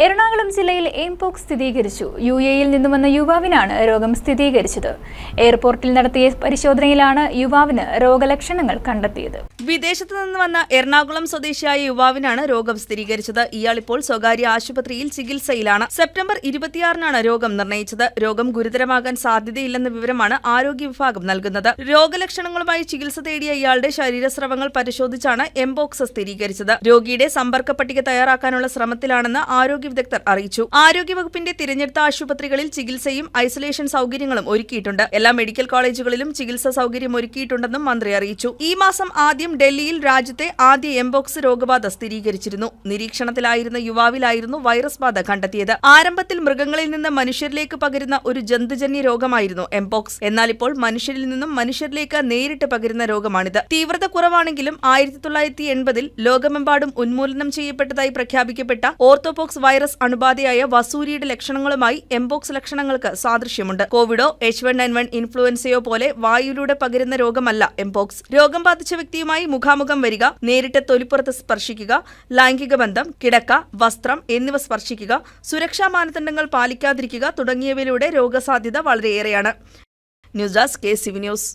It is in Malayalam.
എറണാകുളം ജില്ലയിൽ എയിംപോക്സ് സ്ഥിരീകരിച്ചു. യു എയിൽ നിന്നും വന്ന യുവാവിനാണ് രോഗം സ്ഥിരീകരിച്ചത്. എയർപോർട്ടിൽ നടത്തിയ പരിശോധനയിലാണ് യുവാവിന് രോഗലക്ഷണങ്ങൾ കണ്ടെത്തിയത്. വിദേശത്ത് നിന്ന് വന്ന എറണാകുളം സ്വദേശിയായ യുവാവിനാണ് രോഗം സ്ഥിരീകരിച്ചത്. ഇയാൾ ഇപ്പോൾ സ്വകാര്യ ആശുപത്രിയിൽ ചികിത്സയിലാണ്. സെപ്റ്റംബർ ഇരുപത്തിയാറിനാണ് രോഗം നിർണയിച്ചത്. രോഗം ഗുരുതരമാകാൻ സാധ്യതയില്ലെന്ന വിവരമാണ് ആരോഗ്യ വിഭാഗം നൽകുന്നത്. രോഗലക്ഷണങ്ങളുമായി ചികിത്സ തേടിയ ഇയാളുടെ ശരീരസ്രവങ്ങൾ പരിശോധിച്ചാണ് എംബോക്സ് സ്ഥിരീകരിച്ചത്. രോഗിയുടെ സമ്പർക്ക പട്ടിക തയ്യാറാക്കാനുള്ള ശ്രമത്തിലാണെന്ന് ആരോഗ്യ വിദഗ്ധർ അറിയിച്ചു. ആരോഗ്യവകുപ്പിന്റെ തിരഞ്ഞെടുത്ത ആശുപത്രികളിൽ ചികിത്സയും ഐസൊലേഷൻ സൗകര്യങ്ങളും ഒരുക്കിയിട്ടുണ്ട്. എല്ലാ മെഡിക്കൽ കോളേജുകളിലും ചികിത്സാ സൗകര്യം ഒരുക്കിയിട്ടുണ്ടെന്നും മന്ത്രി അറിയിച്ചു. ഈ മാസം ആദ്യം ഡൽഹിയിൽ രാജ്യത്തെ ആദ്യ എംബോക്സ് രോഗബാധ സ്ഥിരീകരിച്ചിരുന്നു. നിരീക്ഷണത്തിലായിരുന്ന യുവാവിലായിരുന്നു വൈറസ് ബാധ കണ്ടെത്തിയത്. ആരംഭത്തിൽ മൃഗങ്ങളിൽ നിന്ന് മനുഷ്യരിലേക്ക് പകരുന്ന ഒരു ജന്തുജന്യ രോഗമായിരുന്നു എംബോക്സ് എന്നാൽ ഇപ്പോൾ മനുഷ്യരിൽ നിന്നും മനുഷ്യരിലേക്ക് നേരിട്ട് പകരുന്ന രോഗമാണിത്. തീവ്രത കുറവാണെങ്കിലും ആയിരത്തി തൊള്ളായിരത്തി എൺപതിൽ ലോകമെമ്പാടും ഉന്മൂലനം ചെയ്യപ്പെട്ടതായി പ്രഖ്യാപിക്കപ്പെട്ട ഓർത്തോപോക്സ് വൈറസ് അണുബാധയായ വസൂരിയുടെ ലക്ഷണങ്ങളുമായി എംബോക്സ് ലക്ഷണങ്ങൾക്ക് സാദൃശ്യമുണ്ട്. കോവിഡോ എച്ച് വൺ എൻ വൺ ഇൻഫ്ലുവൻസയോ പോലെ വായുവിലൂടെ പകരുന്ന രോഗമല്ല എംബോക്സ് രോഗം ബാധിച്ച വ്യക്തിയുമായി മുഖാമുഖം വരിക നേരിട്ട് തൊലിപ്പുറത്ത് സ്പർശിക്കുക ലൈംഗിക ബന്ധം കിടക്ക വസ്ത്രം എന്നിവ സ്പർശിക്കുക സുരക്ഷാ മാനദണ്ഡങ്ങൾ പാലിക്കാതിരിക്കുക തുടങ്ങിയവയിലൂടെ രോഗസാധ്യത വളരെയേറെയാണ്. News desk K CV news.